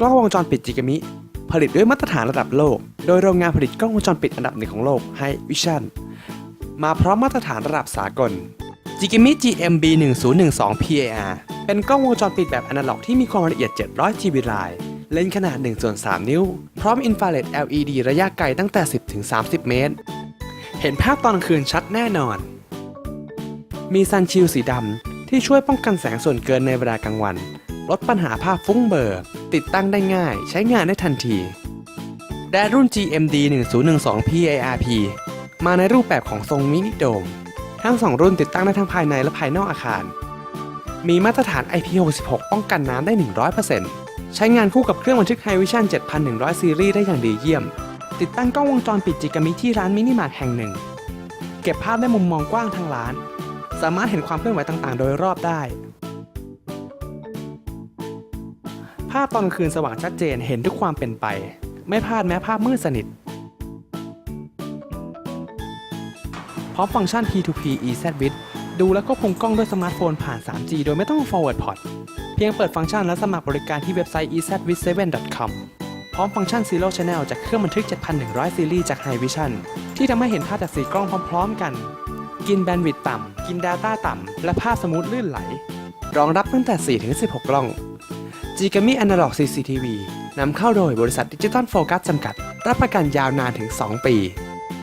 กล้องวงจรปิดจิกามิ ผลิตด้วยมาตรฐานระดับโลก โดยโรงงานผลิตกล้องวงจรปิดอันดับหนึ่งของโลกให้วิชั่นมาพร้อมมาตรฐานระดับสากลจิกิมิ GMB 1012 PAR เป็นกล้องวงจรปิดแบบอนาล็อกที่มีความละเอียด 700 GB ลายเลนส์ขนาด1ส่วน3 นิ้ว พร้อมอินฟราเรด LED ระยะไกลตั้งแต่ 10ถึง30 เมตร เห็นภาพตอนกลางคืนชัดแน่นอน มีซันชิลสีดำที่ช่วยป้องกันแสงส่วนเกินในเวลากลางวัน ลดปัญหาภาพฟุ้งเบลอ ติดตั้งได้ง่าย ใช้งานได้ทันทีแดดรุ่น GMD 1012 PARP มาในรูปแบบของทรงมินิโดม ทั้ง2รุ่นติดตั้งได้ทั้งภายในและภายนอกอาคาร มีมาตรฐาน IP66 ป้องกันน้ำได้ 100%ใช้งานคู่กับเครื่องบันทึก Hikvision 7100 ซีรีส์ได้อย่างดีเยี่ยม ติดตั้งกล้องวงจรปิดจิกามิที่ร้านมินิมาร์ทแห่งหนึ่ง เก็บภาพได้มุมมองกว้างทั้งร้าน สามารถเห็นความเคลื่อนไหวต่างๆ โดยรอบได้ ภาพตอนกลางคืนสว่างชัดเจนเห็นทุกความเป็นไป ไม่พลาดแม้ภาพมืดสนิท พร้อมฟังก์ชัน P2P EZWIT ดูและควบคุมกล้องด้วยสมาร์ทโฟนผ่าน 3G โดยไม่ต้อง forward port เพียงเปิดฟังก์ชันและสมัครบริการที่เว็บไซต์ ezwit7.com พร้อมฟังก์ชัน Zero Channel จากเครื่องบันทึก 7,100 ซีรีส์จาก Hikvision ที่ทำให้เห็นภาพจากสีกล้องพร้อมๆกัน กินแบนด์วิดต์ต่ำ กิน Data ต่ำ และภาพสมูทลื่นไหล รองรับตั้งแต่ 4-16 กล้อง จีกามิอนาล็อกซีซีทีวีนำเข้าโดยบริษัทดิจิตอลโฟกัสจำกัด รับประกันยาวนานถึง 2 ปี